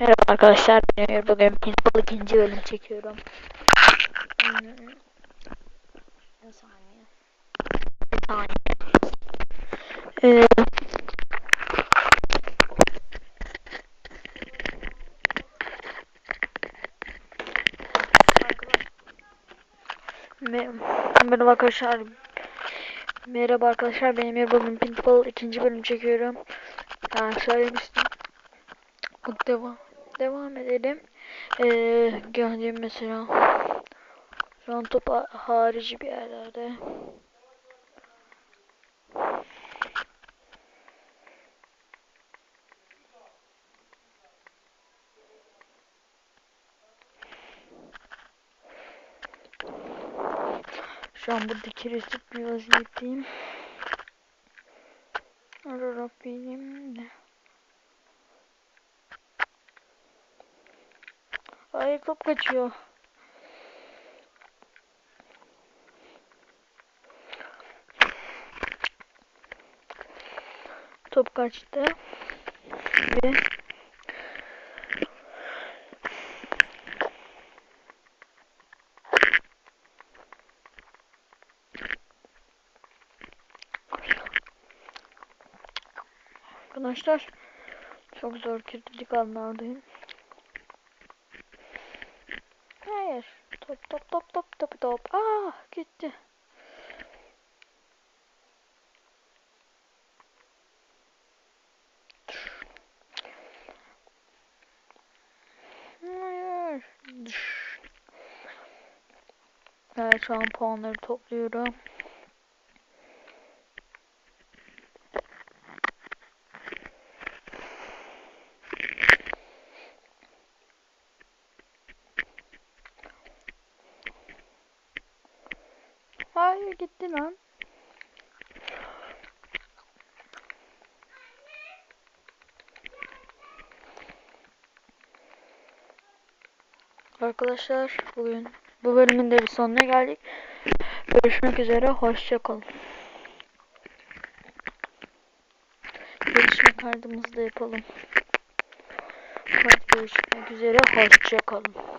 Merhaba arkadaşlar, ben. Bugün Pinball ikinci bölüm çekiyorum. Bir saniye. Bir saniye. Ee, Me- Merhaba arkadaşlar. Merhaba arkadaşlar, benim Ömür. Bugün Pinball ikinci bölüm çekiyorum. Yani söylemiştim. Devam, devam edelim. Ee, geldiğim mesela şu an harici bir yerlerde. Şu an buradaki resip bir vaziyetteyim. Rabbim Hayır top kaçıyor. Top kaçtı. Ve Arkadaşlar çok zor kritik anlardayım. Hayır. Top top top top top top. Aa gitti. Hayır. Evet şu an puanları topluyorum. Hayır gitti lan. Arkadaşlar bugün bu bölümün de bir sonuna geldik. Görüşmek üzere. Hoşça kalın. Gelişme kaydımızı da yapalım. Hadi görüşmek üzere. Hoşça kalın.